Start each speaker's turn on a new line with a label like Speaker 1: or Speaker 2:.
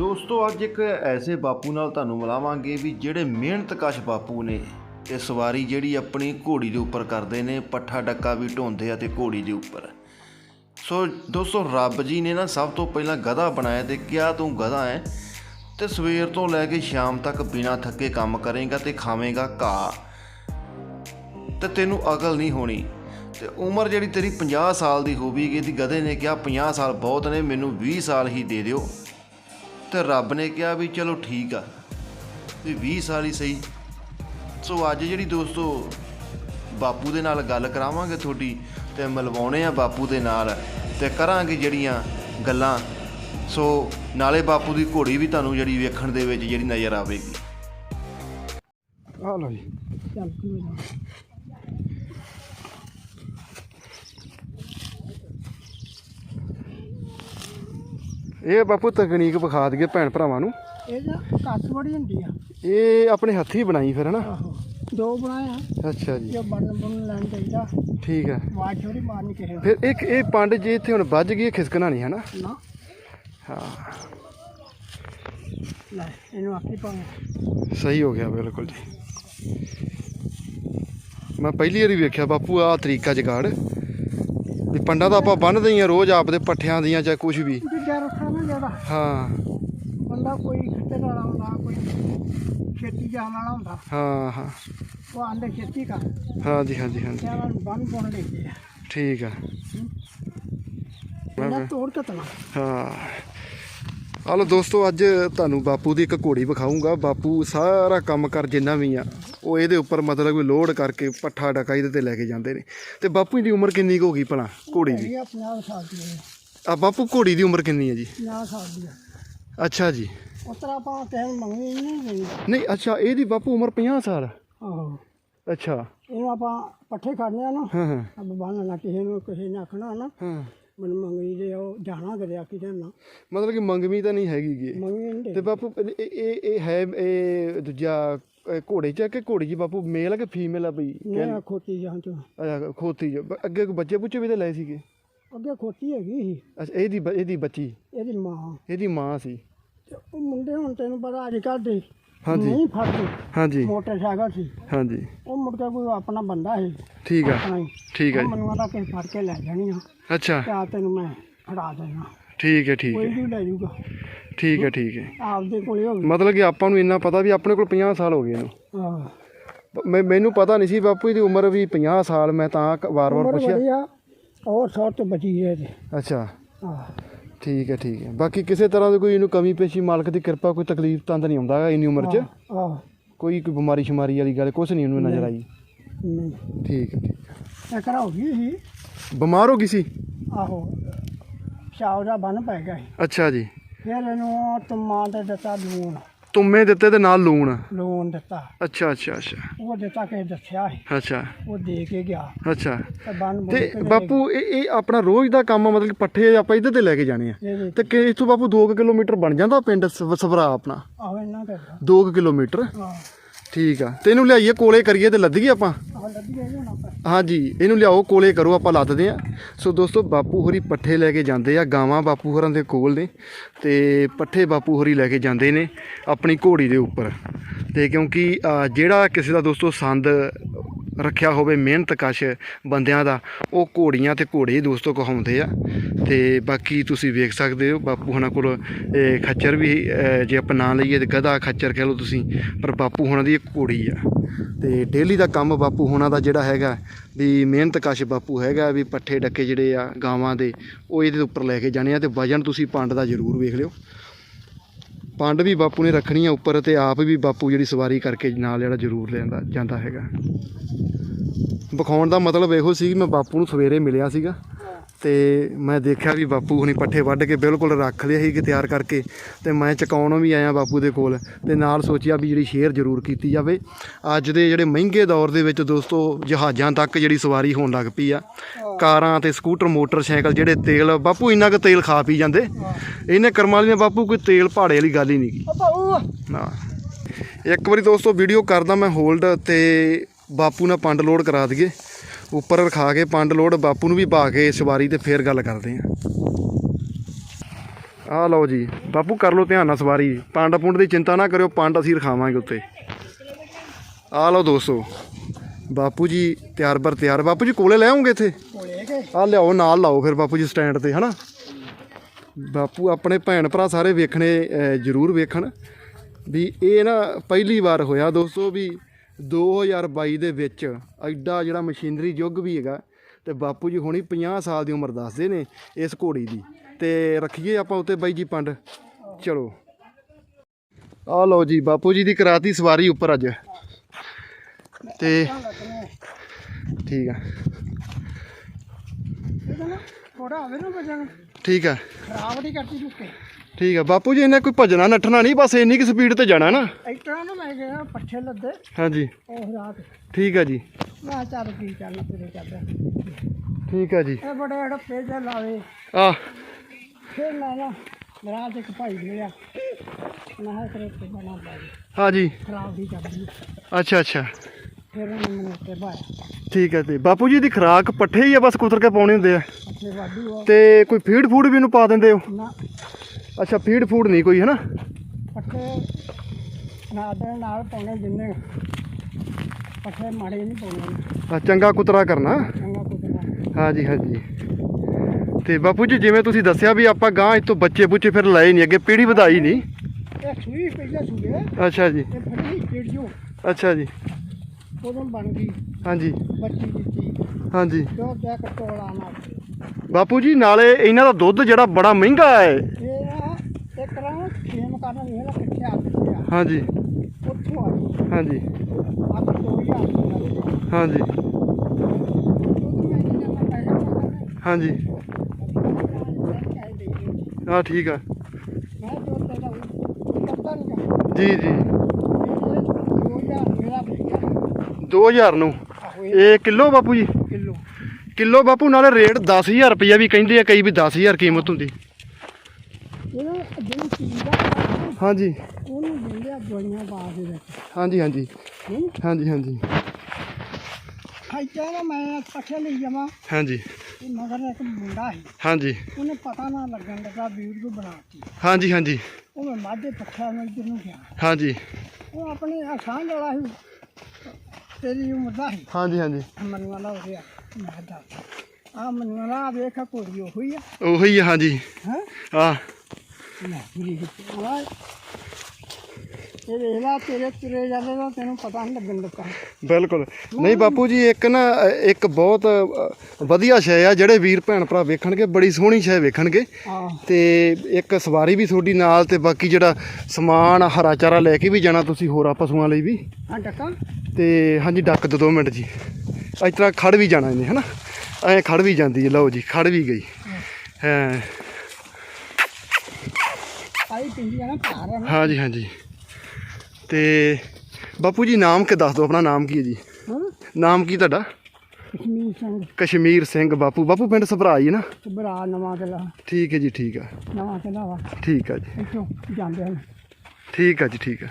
Speaker 1: ਦੋਸਤੋ, ਅੱਜ ਇੱਕ ਐਸੇ ਬਾਪੂ ਨਾਲ ਤੁਹਾਨੂੰ ਮਿਲਾਵਾਂਗੇ ਵੀ ਜਿਹੜੇ ਮਿਹਨਤਕਸ਼ ਬਾਪੂ ਨੇ ਤੇ ਸਵਾਰੀ ਜਿਹੜੀ ਆਪਣੀ ਘੋੜੀ ਦੇ ਉੱਪਰ ਕਰਦੇ ਨੇ, ਪੱਠਾ ਡੱਕਾ ਵੀ ਢੋਂਦੇ ਆ ਤੇ ਘੋੜੀ ਦੇ ਉੱਪਰ। ਸੋ ਦੋਸਤੋ, ਰੱਬ ਜੀ ਨੇ ਨਾ ਸਭ ਤੋਂ ਪਹਿਲਾਂ ਗਧਾ ਬਣਾਇਆ ਤੇ ਕਿਹਾ ਤੂੰ ਗਧਾ ਹੈ? ਤੇ ਸਵੇਰ ਤੋਂ ਲੈ ਕੇ ਸ਼ਾਮ ਤੱਕ ਬਿਨਾਂ ਥੱਕੇ ਕੰਮ ਕਰੇਗਾ ਤੇ ਖਾਵੇਂਗਾ ਘਾਹ। ਤੇ ਤੈਨੂੰ ਅਕਲ ਨਹੀਂ ਹੋਣੀ। ਤੇ ਉਮਰ ਜਿਹੜੀ ਤੇਰੀ 50 ਸਾਲ ਦੀ ਹੋਵੇਗੀ, ਇਹਦੀ ਗਧੇ ਨੇ ਕਿਹਾ 50 ਸਾਲ ਬਹੁਤ ਨੇ, ਮੈਨੂੰ 20 ਸਾਲ ਹੀ ਦੇ ਦਿਓ। ਤੇ ਰੱਬ ਨੇ ਕਿਹਾ ਵੀ ਚਲੋ ਠੀਕ ਆ ਵੀ 20 ਸਾਲ ਹੀ ਸਹੀ। ਸੋ ਅੱਜ ਜਿਹੜੀ ਦੋਸਤੋ ਬਾਪੂ ਦੇ ਨਾਲ ਗੱਲ ਕਰਾਵਾਂਗੇ ਤੁਹਾਡੀ ਤੇ ਮਿਲਵਾਉਣੇ ਆ ਬਾਪੂ ਦੇ ਨਾਲ ਤੇ ਕਰਾਂਗੇ ਜਿਹੜੀਆਂ ਗੱਲਾਂ। ਸੋ ਨਾਲੇ ਬਾਪੂ ਦੀ ਘੋੜੀ ਵੀ ਤੁਹਾਨੂੰ ਜਿਹੜੀ ਵੇਖਣ ਦੇ ਵਿੱਚ ਜਿਹੜੀ ਨਜ਼ਰ ਆਵੇਗੀ।
Speaker 2: ਆ ਲਓ ਜੀ।
Speaker 3: ਚੱਲ ਕੋਈ
Speaker 2: ਇਹ ਬਾਪੂ ਤਕਨੀਕ ਵਿਖਾ ਦਈਏ ਭੈਣ ਭਰਾਵਾਂ ਨੂੰ।
Speaker 3: ਇਹ ਕੱਸ ਬੜੀ ਹੁੰਦੀ ਆ।
Speaker 2: ਇਹ ਆਪਣੇ ਹੱਥੀ ਬਣਾਈ ਫਿਰ ਹਨਾ?
Speaker 3: ਆਹੋ ਦੋ ਬਣਾਇਆ
Speaker 2: ਅੱਛਾ ਜੀ।
Speaker 3: ਜੋ ਬਣ ਬਣ ਲੈਣ ਚਾਹੀਦਾ
Speaker 2: ਠੀਕ ਹੈ
Speaker 3: ਆਵਾਜ਼ ਥੋੜੀ ਮਾਰਨੀ ਕਿਸੇ ਨੂੰ।
Speaker 2: ਫਿਰ ਇੱਕ ਇਹ ਪੰਡ ਜੇ ਇੱਥੇ ਹੁਣ ਵੱਜ ਗਈ ਇਹ ਖਿਸਕਣਾ ਨਹੀਂ ਹਨਾ?
Speaker 3: ਨਾ।
Speaker 2: ਹਾਂ।
Speaker 3: ਲੈ ਇਹਨੂੰ ਆਪੀ ਪਾਉਂ
Speaker 2: ਸਹੀ ਹੋ ਗਿਆ ਬਿਲਕੁਲ ਜੀ। ਮੈਂ ਪਹਿਲੀ ਵਾਰੀ ਵੇਖਿਆ ਬਾਪੂ ਆ ਤਰੀਕਾ ਜਗਾੜ। ਵੀ ਪੰਡਾਂ ਤਾਂ ਆਪਾਂ ਬੰਨਦੇ ਹੀ ਆ ਰੋਜ਼ ਆਪਦੇ ਪੱਠਿਆਂ ਦੀਆਂ ਚਾਹੇ ਕੁਝ ਵੀ।
Speaker 3: ਦੂਜਾ ਰੱਖਾ ਨਾ ਜਿਹੜਾ
Speaker 2: ਹਾਂ।
Speaker 3: ਬੰਦਾ ਕੋਈ ਖੱਤੇ ਵਾਲਾ ਹੁੰਦਾ ਕੋਈ ਖੇਤੀ ਜਾਣ ਵਾਲਾ ਹੁੰਦਾ
Speaker 2: ਹਾਂ ਹਾਂ।
Speaker 3: ਉਹ ਆਂਦੇ ਖੇਤੀ ਕਰ।
Speaker 2: ਹਾਂਜੀ ਹਾਂਜੀ ਹਾਂਜੀ।
Speaker 3: ਇਹਨਾਂ ਨੂੰ ਬੰਨ ਪਾਉਣ ਲੈ ਕੇ
Speaker 2: ਠੀਕ ਆ।
Speaker 3: ਇਹਨਾਂ ਤੋੜ
Speaker 2: ਹਾਂ। ਹਲੋ ਦੋਸਤੋ ਅੱਜ ਤੁਹਾਨੂੰ ਬਾਪੂ ਦੀ ਇੱਕ ਘੋੜੀ ਵਿਖਾਊਂਗਾ। ਬਾਪੂ ਸਾਰਾ ਕੰਮ ਕਰ ਜਿੰਨਾ ਵੀ ਆ। ਉਹ ਇਹਦੇ ਉੱਪਰ ਮਤਲਬ ਵੀ ਲੋਡ ਕਰਕੇ ਪੱਠਾ ਡਕਾ ਇਹਦੇ ਤੇ ਲੈ ਕੇ ਜਾਂਦੇ ਨੇ। ਤੇ ਬਾਪੂ ਦੀ ਉਮਰ ਕਿੰਨੀ ਕੁ ਹੋ ਗਈ ਭਲਾ ਘੋੜੀ ਦੀ?
Speaker 3: ਇਹ 50 ਸਾਲ ਦੀ ਹੈ।
Speaker 2: ਆ ਬਾਪੂ ਘੋੜੀ ਦੀ ਉਮਰ ਕਿੰਨੀ ਹੈ ਜੀ?
Speaker 3: 50 ਸਾਲ ਦੀ ਹੈ।
Speaker 2: ਅੱਛਾ ਜੀ।
Speaker 3: ਉਤਰਾ ਆਪਾਂ ਕਹਿਣ ਮੰਗੀ ਨਹੀਂ
Speaker 2: ਨਹੀਂ ਅੱਛਾ ਇਹਦੀ ਬਾਪੂ ਉਮਰ 50 ਸਾਲ?
Speaker 3: ਆਹੋ।
Speaker 2: ਅੱਛਾ।
Speaker 3: ਇਹਨੂੰ ਆਪਾਂ ਪੱਠੇ ਖੜਨੇ ਆ ਨਾ
Speaker 2: ਹਾਂ ਹਾਂ।
Speaker 3: ਬੰਨਣਾ ਕਿਸੇ ਨੂੰ ਕਿਸੇ ਨੇ ਆਖਣਾ ਨਾ।
Speaker 2: ਹਾਂ।
Speaker 3: ਮਨ ਮੰਗਣੀ ਦੇ ਉਹ ਜਾਣਾ ਕਰਿਆ ਕਿਤੇ ਨਾ।
Speaker 2: ਮਤਲਬ ਕਿ ਮੰਗਵੀ ਤਾਂ ਨਹੀਂ ਹੈਗੀ ਗੀ।
Speaker 3: ਮੰਗਣੀ ਨਹੀਂ
Speaker 2: ਤੇ
Speaker 3: ਦੇ
Speaker 2: ਬਾਪੂ ਇਹ ਇਹ ਇਹ ਹੈ ਇਹ ਦੂਜਾ ਇਹ ਘੋੜੇ ਚ ਆ ਕਿ ਘੋੜੀ ਜੀ ਬਾਪੂ ਮੇਲ ਆ ਕਿ ਫੀਮੇਲ ਆ ਬਈ?
Speaker 3: ਮੈਂ ਖੋਤੀ ਜਾਂ ਚੋਂ
Speaker 2: ਅੱਛਾ ਖੋਤੀ ਜੋ ਅੱਗੇ ਕੋਈ ਬੱਚੇ ਬੁੱਚੇ ਵੀ ਤਾਂ ਲਏ ਸੀਗੇ?
Speaker 3: ਅੱਗੇ ਖੋਤੀ ਹੈਗੀ ਸੀ।
Speaker 2: ਅੱਛਾ ਇਹਦੀ ਬ- ਇਹਦੀ ਬੱਚੀ?
Speaker 3: ਇਹਦੀ ਮਾਂ।
Speaker 2: ਇਹਦੀ ਮਾਂ ਸੀ।
Speaker 3: ਤੇ ਉਹ ਮੁੰਡੇ ਹੁਣ ਤੈਨੂੰ ਪਤਾ ਅੱਜ ਕੱਲ੍ਹ ਦੇ
Speaker 2: ਹਾਂਜੀ।
Speaker 3: ਨਹੀਂ ਫੜਦੇ
Speaker 2: ਹਾਂਜੀ।
Speaker 3: ਮੋਟਰਸਾਈਕਲ ਸੀ।
Speaker 2: ਹਾਂਜੀ।
Speaker 3: ਉਹ ਮੁੜ ਕੇ ਕੋਈ ਆਪਣਾ ਬੰਦਾ ਸੀ।
Speaker 2: ਠੀਕ ਆ।
Speaker 3: ਆਪਣਾ ਹੀ।
Speaker 2: ਠੀਕ ਆ
Speaker 3: ਉਹ
Speaker 2: ਜੀ।
Speaker 3: ਮੈਨੂੰ ਆਦਾ ਕਿ ਫੜ ਕੇ ਲੈ ਜਾਣੀ ਆ।
Speaker 2: ਅੱਛਾ।
Speaker 3: ਤੇ ਆ ਤੈਨੂੰ ਮੈਂ ਫੜਾ ਦੇਣਾ।
Speaker 2: ਠੀਕ ਹੈ ਠੀਕ
Speaker 3: ਕੋਈ
Speaker 2: ਹੈ
Speaker 3: ਵੀ ਲੈ ਜਾਊਗਾ।
Speaker 2: ਠੀਕ ਹੈ ਠੀਕ ਹੈ
Speaker 3: ਆਪਦੇ ਕੋਲੇ ਹੋਵੇ।
Speaker 2: ਮਤਲਬ ਕਿ ਆਪਾਂ ਨੂੰ ਇੰਨਾ ਪਤਾ ਵੀ ਆਪਣੇ ਕੋਲ 50 ਸਾਲ ਹੋ ਗਏ ਇਹਨੂੰ। ਬ- ਮੈਂ ਮੈਨੂੰ ਪਤਾ ਨਹੀਂ ਸੀ ਬਾਪੂ ਦੀ ਉਮਰ ਵੀ 50 ਸਾਲ ਮੈਂ ਤਾਂ ਵਾਰ-ਵਾਰ
Speaker 3: ਉਮਰ
Speaker 2: ਪੁੱਛਿਆ।
Speaker 3: ਬੜੀ ਆ ਔਰ ਸੌ ਤੋਂ ਬਚੀ ਹੈ ਤੇ
Speaker 2: ਅੱਛਾ।
Speaker 3: ਆਹ
Speaker 2: ਠੀਕ ਹੈ ਠੀਕ ਹੈ। ਬਾਕੀ ਕਿਸੇ ਤਰ੍ਹਾਂ ਦੀ ਕੋਈ ਇਹਨੂੰ ਕਮੀ ਪੇਸ਼ੀ ਮਾਲਕ ਦੀ ਕਿਰਪਾ ਕੋਈ ਤਕਲੀਫ ਤਾਂ ਨਹੀਂ ਆਉਂਦਾ ਹੈਗਾ ਇੰਨੀ ਉਮਰ 'ਚ?
Speaker 3: ਆਹ
Speaker 2: ਕੋਈ ਕੋਈ ਬਿਮਾਰੀ ਸ਼ਮਾਰੀ ਵਾਲੀ ਗੱਲ ਕੁਝ ਨਹੀਂ ਇਹਨੂੰ ਨਜ਼ਰ ਆਈ।
Speaker 3: ਨਹੀਂ।
Speaker 2: ਠੀਕ ਹੈ ਠੀਕ
Speaker 3: ਇੱਕ ਰਾ ਹੋ ਗਈ ਸੀ?
Speaker 2: ਹੈ ਬਿਮਾਰ ਹੋ ਗਈ ਸੀ?
Speaker 3: ਆਹੋ। ਸ਼ਾਹ ਦਾ ਬਨ ਪੈ ਗਿਆ ਸੀ।
Speaker 2: ਅੱਛਾ ਜੀ।
Speaker 3: ਫਿਰ ਇਹਨੂੰ ਤੁਮਾਂ ਤੇ ਦਿੱਤਾ ਲੂਣ।
Speaker 2: ਤੁੰਮੇ ਦਿੱਤੇ ਤੇ ਨਾਲ ਲੂਣ?
Speaker 3: ਲੂਣ ਦਿੱਤਾ।
Speaker 2: ਅੱਛਾ ਅੱਛਾ ਅੱਛਾ।
Speaker 3: ਉਹ ਦਿੱਤਾ ਕਿ ਦੱਸਿਆ ਸੀ।
Speaker 2: ਅੱਛਾ।
Speaker 3: ਉਹ ਦੇ ਕੇ ਗਿਆ।
Speaker 2: ਅੱਛਾ।
Speaker 3: ਤੇ ਬਨ ਬੁਣ
Speaker 2: ਤੇ
Speaker 3: ਕੇ ਲੈ
Speaker 2: ਬਾਪੂ ਇਹ ਇਹ ਆਪਣਾ ਰੋਜ਼ ਦਾ ਕੰਮ ਆ, ਮਤਲਬ ਕਿ ਪੱਠੇ ਆਪਾਂ ਇੱਧਰ ਤੇ ਲੈ ਕੇ ਜਾਣੇ ਆ।
Speaker 3: ਇਹਦੇ
Speaker 2: ਤੇ ਕਿ ਇੱਥੋਂ ਬਾਪੂ 2 ਕਿਲੋਮੀਟਰ ਬਣ ਜਾਂਦਾ ਪਿੰਡ ਸ- ਸਭਰਾ ਆਪਣਾ?
Speaker 3: ਆਹੋ ਇਹਨਾਂ ਕਰਦਾ
Speaker 2: 2 ਕਿਲੋਮੀਟਰ?
Speaker 3: ਆਹ
Speaker 2: ਠੀਕ ਆ। ਤੇ ਇਹਨੂੰ ਲਿਆਈਏ ਕੋਲੇ ਕਰੀਏ ਤੇ ਲੱਦੀਏ ਆਪਾਂ? ਹਾਂਜੀ ਇਹਨੂੰ ਲਿਆਓ ਕੋਲੇ ਕਰੋ ਆਪਾਂ ਲੱਦਦੇ ਆ। ਸੋ ਦੋਸਤੋ ਬਾਪੂ ਹੋਰੀ ਪੱਠੇ ਲੈ ਕੇ ਜਾਂਦੇ ਆ ਗਾਵਾਂ ਬਾਪੂ ਹੋਰਾਂ ਦੇ ਕੋਲ ਨੇ। ਤੇ ਪੱਠੇ ਬਾਪੂ ਹੋਰੀ ਲੈ ਕੇ ਜਾਂਦੇ ਨੇ ਆਪਣੀ ਘੋੜੀ ਦੇ ਉੱਪਰ। ਤੇ ਕਿਉਂਕਿ ਜਿਹੜਾ ਕਿਸੇ ਦਾ ਦੋਸਤੋ ਸੰਦ ਰੱਖਿਆ ਹੋਵੇ ਮਿਹਨਤ ਕਸ਼ ਬੰਦਿਆਂ ਦਾ, ਉਹ ਘੋੜੀਆਂ ਤੇ ਘੋੜੇ ਦੋਸਤੋ ਕਹਾਉਂਦੇ ਆ। ਤੇ ਬਾਕੀ ਤੁਸੀਂ ਵੇਖ ਸਕਦੇ ਹੋ, ਬਾਪੂ ਹੁਣਾਂ ਕੋਲ ਖੱਚਰ ਵੀ ਜੇ ਆਪਾਂ ਨਾਂ ਲਈਏ ਤੇ ਗਧਾ ਖੱਚਰ ਕਹਿ ਲਓ ਤੁਸੀਂ, ਪਰ ਬਾਪੂ ਹੁਣਾਂ ਦੀ ਇੱਕ ਘੋੜੀ ਆ। ਤੇ ਡੇਲੀ ਦਾ ਕੰਮ ਬਾਪੂ ਹੁਣਾਂ ਦਾ ਜਿਹੜਾ ਹੈਗਾ, ਵੀ ਮਿਹਨਤ ਕਸ਼ ਬਾਪੂ ਹੈਗਾ, ਵੀ ਪੱਠੇ ਡੱਕੇ ਜਿਹੜੇ ਆ ਗਾਵਾਂ ਦੇ, ਉਹ ਇਹਦੇ ਉੱਪਰ ਲੈ ਕੇ ਜਾਣੇ ਆ, ਤੇ ਵਜਨ ਤੁਸੀਂ ਪੰਡ ਦਾ ਜ਼ਰੂਰ ਵੇਖ ਲਿਓ। ਪੰਡ ਵੀ ਬਾਪੂ ਨੇ ਰੱਖਣੀ ਆ ਉੱਪਰ ਤੇ ਆਪ ਵੀ ਬਾਪੂ ਜਿਹੜੀ ਸਵਾਰੀ ਕਰਕੇ ਨਾਲ ਜਿਹੜਾ ਜ਼ਰੂਰ ਲੈਂਦਾ ਜਾਂਦਾ ਹੈਗਾ। ਵਿਖਾਉਣ ਦਾ ਮਤਲਬ ਇਹੋ ਸੀ ਕਿ ਮੈਂ ਬਾਪੂ ਨੂੰ ਸਵੇਰੇ ਮਿਲਿਆ ਸੀਗਾ। ਤੇ ਮੈਂ ਦੇਖਿਆ ਵੀ ਬਾਪੂ ਹੁਣੀ ਪੱਠੇ ਵੱਢ ਕੇ ਬਿਲਕੁਲ ਰੱਖ ਲਏ ਸੀ ਕਿ ਤਿਆਰ ਕਰਕੇ ਤੇ ਮੈਂ ਚਕਾਉਣ ਵੀ ਆਇਆ ਬਾਪੂ ਦੇ ਕੋਲ ਤੇ ਨਾਲ ਸੋਚਿਆ ਵੀ ਜਿਹੜੀ ਸ਼ੇਅਰ ਜ਼ਰੂਰ ਕੀਤੀ ਜਾਵੇ। ਅੱਜ ਦੇ ਜਿਹੜੇ ਮਹਿੰਗੇ ਦੌਰ ਦੇ ਵਿੱਚ ਦੋਸਤੋ ਜਹਾਜ਼ਾਂ ਤੱਕ ਜਿਹੜੀ ਸਵਾਰੀ ਹੋਣ ਲੱਗ ਪਈ ਆ। ਕਾਰਾਂ ਤੇ ਸਕੂਟਰ ਮੋਟਰਸਾਈਕਲ ਜਿਹੜੇ ਤੇਲ ਬਾਪੂ ਇੰਨਾ ਕੁ ਤੇਲ ਖਾ ਪੀ ਜਾਂਦੇ। ਇਹਨੇ ਕਰਮਾਂ ਵਾਲੀ ਨੇ ਬਾਪੂ ਕੋਈ ਤੇਲ ਭਾੜੇ ਵਾਲੀ ਗੱਲ ਹੀ ਨਹੀਂ ਨਾ ਇੱਕ ਵਾਰੀ ਦੋਸਤੋ ਵੀਡੀਓ ਕਰਦਾ ਮੈਂ ਹੋਲਡ ਤੇ ਬਾਪੂ ਨਾਲ ਪੰਡ ਲੋਡ ਕਰਾ ਦਈਏ। ਉੱਪਰ ਰਖਾ ਕੇ ਪੰਡ ਲੋਡ ਬਾਪੂ ਨੂੰ ਵੀ ਪਾ ਕੇ ਸਵਾਰੀ ਤੇ ਫੇਰ ਗੱਲ ਕਰਦੇ ਆ ਆ ਲਓ ਜੀ, ਬਾਪੂ ਕਰ ਲਓ ਧਿਆਨ ਨਾਲ ਸਵਾਰੀ ਪੰਡ ਪੁੰਡ ਦੀ ਚਿੰਤਾ ਨਾ ਕਰਿਓ, ਪੰਡ ਅਸੀਂ ਰਖਾਵਾਂਗੇ ਉੱਤੇ। ਆ ਲਓ ਦੋਸਤੋ, ਬਾਪੂ ਜੀ ਤਿਆਰ ਬਰ ਤਿਆਰ। ਬਾਪੂ ਜੀ ਕੋਲੇ ਲੈ ਆਉਂਗੇ ਇੱਥੇ?
Speaker 3: ਕੋਲੇ
Speaker 2: ਆ ਲਿਆਓ, ਨਾਲ ਲਾਓ ਫਿਰ ਬਾਪੂ ਜੀ ਸਟੈਂਡ ਤੇ, ਹਨਾ? ਬਾਪੂ ਆਪਣੇ ਭੈਣ ਭਰਾ ਸਾਰੇ ਵੇਖਣੇ ਜ਼ਰੂਰ ਵੇਖਣ ਵੀ ਇਹ ਨਾ ਪਹਿਲੀ ਵਾਰ ਹੋਇਆ ਦੋਸਤੋ ਵੀ 2022 ਦੇ ਵਿੱਚ ਐਡਾ ਜਿਹੜਾ ਮਸ਼ੀਨਰੀ ਯੁੱਗ ਵੀ ਹੈਗਾ ਤੇ ਬਾਪੂ ਜੀ ਹੁਣੀ 50 ਸਾਲ ਦੀ ਉਮਰ ਦੱਸਦੇ ਨੇ ਇਸ ਘੋੜੀ ਦੀ। ਤੇ ਰੱਖੀਏ ਆਪਾਂ ਉੱਤੇ ਬਾਈ ਜੀ ਪੰਡ। ਚਲੋ। ਆ ਲਓ ਜੀ ਬਾਪੂ ਜੀ ਦੀ ਕਰਾਤੀ ਸਵਾਰੀ ਉੱਪਰ ਅੱਜ। ਤੇ ਠੀਕ ਆ। ਠੀਕ ਆ।
Speaker 3: ਖਰਾਬ ਨਹੀਂ ਕਰਦੀ ਰੁਕੇ।
Speaker 2: ਠੀਕ ਆ। ਬਾਪੂ ਜੀ ਇਹਨੇ ਕੋਈ ਭਜਣਾ ਨੱਠਣਾ ਨਹੀਂ ਬਸ ਇੰਨੀ ਕੁ ਸਪੀਡ ਤੇ ਜਾਣਾ ਨਾ।
Speaker 3: ਤਰ੍ਹਾਂ ਨਾ ਮੈਂ ਗਿਆ ਪੱਠੇ ਲੱਦੇ।
Speaker 2: ਹਾਂਜੀ।
Speaker 3: ਉਹ ਰਾਤ।
Speaker 2: ਠੀਕ ਆ ਜੀ।
Speaker 3: ਮੈਂ ਚੱਲ ਕੀ ਕਰਨਾ ਤੇਰੇ ਕਰਦਾ
Speaker 2: ਠੀਕ ਆ ਜੀ।
Speaker 3: ਇਹ ਬੜੇ ਹੜੱਪੇ ਜੇ ਲਾਵੇ।
Speaker 2: ਆ।
Speaker 3: ਫਿਰ ਲਾ ਲਾ। ਮੇਰਾ ਤੇ ਇੱਕ ਭਾਈ ਮਿਲਿਆ ਮੈਂ ਕਿਹਾ ਕਰੇ ਤੇ ਬਣਾ ਬਾਈ
Speaker 2: ਹਾਂਜੀ
Speaker 3: ਖਰਾਬ ਹੀ ਕਰਦੀ
Speaker 2: ਅੱਛਾ ਅੱਛਾ।
Speaker 3: ਫਿਰ ਉਹਨੇ ਮੈਨੂੰ ਉੱਤੇ ਪਾਇਆ।
Speaker 2: ਠੀਕ ਆ ਤੇ ਬਾਪੂ ਜੀ ਦੀ ਖੁਰਾਕ ਪੱਠੇ ਹੀ ਆ ਬਸ ਕੁਤਰ ਕੇ ਪਾਉਣੇ ਹੁੰਦੇ ਆ।
Speaker 3: ਪੱਠੇ ਵਾਧੂ ਆ।
Speaker 2: ਤੇ ਕੋਈ ਫੀਡ ਫੂਡ ਵੀ ਇਹਨੂੰ ਪਾ ਦਿੰਦੇ ਹੋ?
Speaker 3: ਨਾ।
Speaker 2: ਅੱਛਾ ਫੀਡ ਫੂਡ ਨਹੀਂ ਕੋਈ ਹਨਾ?
Speaker 3: ਪੱਠੇ ਨਾਲ ਦੇ ਨਾਲ ਪਾਉਣੇ ਜਿੰਨੇ ਪੱਠੇ ਮਾੜੇ ਨਹੀਂ ਪਾਉਣੇ।
Speaker 2: ਆ, ਚੰਗਾ ਕੁਤਰਾ ਕਰਨਾ।
Speaker 3: ਚੰਗਾ ਕੁਝ
Speaker 2: ਹਾਂਜੀ ਹਾਂਜੀ। ਤੇ ਬਾਪੂ ਜੀ ਜਿਵੇਂ ਤੁਸੀਂ ਦੱਸਿਆ ਵੀ ਆਪਾਂ ਗਾਂ ਇਤੋਂ ਬੱਚੇ ਬੁੱਚੇ ਫਿਰ ਲਏ ਨਹੀਂ ਅੱਗੇ ਪੀੜੀ ਵਧਾਈ ਨਹੀਂ।
Speaker 3: ਇਹ ਸੂਈ ਪਹਿਲਾਂ ਸੂਏ
Speaker 2: ਅੱਛਾ ਜੀ।
Speaker 3: ਇਹ ਫੜੀ
Speaker 2: ਅੱਛਾ ਜੀ।
Speaker 3: ਉਦੋਂ ਬਣ ਗਈ।
Speaker 2: ਹਾਂਜੀ।
Speaker 3: ਬੱਚੀ ਦਿੱਤੀ
Speaker 2: ਹਾਂਜੀ। ਬਾਪੂ ਜੀ ਨਾਲੇ ਇਹਨਾਂ ਦਾ ਦੁੱਧ ਜਿਹੜਾ ਬੜਾ ਮਹਿੰਗਾ ਹੈ।
Speaker 3: ਨਾ ਕਿੱਥੇ ਆ ਕਿੱਥੇ ਆ
Speaker 2: ਹਾਂਜੀ।
Speaker 3: ਉੱਥੋਂ
Speaker 2: ਹਾਂਜੀ।
Speaker 3: ਆ
Speaker 2: ਹਾਂਜੀ। ਹਾਂਜੀ। ਹਾਂ ਠੀਕ ਆ।
Speaker 3: ਜੋ
Speaker 2: ਜੀ ਜੀ।
Speaker 3: ਦੋ ਹਜ਼ਾਰ ਮੇਰਾ ਭੇਜਿਆ
Speaker 2: 2000 ਨੂੰ ਇਹ ਕਿਲੋ ਬਾਪੂ ਜੀ?
Speaker 3: ਕਿਲੋ।
Speaker 2: ਕਿਲੋ ਬਾਪੂ ਨਾਲੇ ਰੇਟ 10000 ਰੁਪਈਆ ਵੀ ਕਹਿੰਦੇ ਆ ਕਈ ਵੀ 10000 ਕੀਮਤ ਹੁੰਦੀ
Speaker 3: ਇਹ ਜਿਹੜੀ ਚੀਜ਼ ਦਾ
Speaker 2: ਹਾਂਜੀ।
Speaker 3: ਉਹਨੂੰ ਦਿੰਦੇ ਆ ਦਵਾਈਆਂ ਬਾਅਦ ਦੇ ਵਿੱਚ।
Speaker 2: ਹਾਂਜੀ ਹਾਂਜੀ।
Speaker 3: ਨਹੀਂ
Speaker 2: ਹਾਂਜੀ ਹਾਂਜੀ।
Speaker 3: ਖਾਈਚਾ ਨਾ ਮੈਂ ਪੱਠੇ ਲਈ ਜਾਵਾਂ।
Speaker 2: ਹਾਂਜੀ।
Speaker 3: ਤੇ ਮਗਰ ਇੱਕ ਮੁੰਡਾ ਸੀ।
Speaker 2: ਹਾਂਜੀ।
Speaker 3: ਉਹਨੇ ਪਤਾ ਨਾ ਲੱਗਣ ਲੱਗਾ ਵੀਡੀਓ ਬਣਾਤੀ।
Speaker 2: ਹਾਂਜੀ ਹਾਂਜੀ।
Speaker 3: ਉਹ ਮੈਂ ਮਾਝੇ ਪੱਠਿਆਂ ਨੂੰ ਇੱਧਰ ਨੂੰ ਗਿਆ।
Speaker 2: ਹਾਂਜੀ।
Speaker 3: ਉਹ ਆਪਣੇ ਆਸਾਨ ਵਾਲਾ ਸੀ। ਤੇਰੀ ਉਮਰ ਦਾ ਸੀ।
Speaker 2: ਹਾਂਜੀ ਹਾਂਜੀ।
Speaker 3: ਮਨੂਆ ਦਾ ਹੋ ਗਿਆ ਮੈਂ ਦੱਸ ਆ ਮਨੂਆ ਦਾ ਆਹ ਵੇਖ ਕੋੜੀ ਉਹ ਹੀ ਆ।
Speaker 2: ਉਹੀ ਆ ਹਾਂਜੀ।
Speaker 3: ਹੈ?
Speaker 2: ਆ
Speaker 3: ਮੈਂ ਪੂਰੀ ਕੀਤੀ ਆ ਇਹ ਵੇਖ ਲਾ ਤੇਰੇ ਤੁਰੇ ਜਾਂਦੇ ਤਾਂ ਤੈਨੂੰ ਪਤਾ ਨਹੀਂ ਲੱਗਣ ਲੱਗਾ
Speaker 2: ਬਿਲਕੁਲ। ਨਹੀਂ ਬਾਪੂ ਜੀ ਇੱਕ ਨਾ ਇੱਕ ਬਹੁਤ ਵਧੀਆ ਸ਼ੈ ਆ ਜਿਹੜੇ ਵੀਰ ਭੈਣ ਭਰਾ ਵੇਖਣਗੇ ਬੜੀ ਸੋਹਣੀ ਸ਼ੈ ਵੇਖਣਗੇ। ਤੇ ਇੱਕ ਸਵਾਰੀ ਵੀ ਤੁਹਾਡੀ ਨਾਲ ਤੇ ਬਾਕੀ ਜਿਹੜਾ ਸਮਾਨ ਹਰਾ ਚਾਰਾ ਲੈ ਕੇ ਵੀ ਜਾਣਾ ਤੁਸੀਂ ਹੋਰਾਂ ਪਸ਼ੂਆਂ ਲਈ ਵੀ।
Speaker 3: ਡੱਕਾ।
Speaker 2: ਤੇ ਹਾਂਜੀ ਡੱਕ ਦੋ ਦੋ ਮਿੰਟ ਜੀ। ਇਸ ਤਰ੍ਹਾਂ ਖੜ ਵੀ ਜਾਣਾ ਇਹਨੇ ਹਨਾ? ਐ ਖੜ ਵੀ ਜਾਂਦੀ ਹੈ ਲਓ ਜੀ ਖੜ ਵੀ ਗਈ। ਹਾਂ।
Speaker 3: ਆਈ ਪਿੰਡੀ ਆ ਨਾ ਘਰ ਆ ਨਾ।
Speaker 2: ਹਾਂਜੀ ਹਾਂਜੀ। ਤੇ ਬਾਪੂ ਜੀ ਨਾਮ ਕਿ ਦੱਸ ਦਿਓ ਆਪਣਾ ਨਾਮ ਕੀ ਹੈ ਜੀ?
Speaker 3: ਹਾਂ।
Speaker 2: ਨਾਮ ਕੀ ਤੁਹਾਡਾ?
Speaker 3: ਕਸ਼ਮੀਰ ਸਿੰਘ।
Speaker 2: ਕਸ਼ਮੀਰ ਸਿੰਘ ਬਾਪੂ। ਬਾਪੂ ਪਿੰਡ ਸਭਰਾ ਹੀ ਹੈ ਨਾ?
Speaker 3: ਬਰਾ ਨਵਾਂ ਕਿਲਾ
Speaker 2: ਠੀਕ ਹੈ ਜੀ ਠੀਕ ਆ
Speaker 3: ਨਵਾਂ ਕਿਲਾ ਵਾ।
Speaker 2: ਠੀਕ ਆ ਜੀ।
Speaker 3: ਇੱਥੋਂ ਜਾਂਦੇ ਹਨ।
Speaker 2: ਠੀਕ ਆ ਜੀ ਠੀਕ ਆ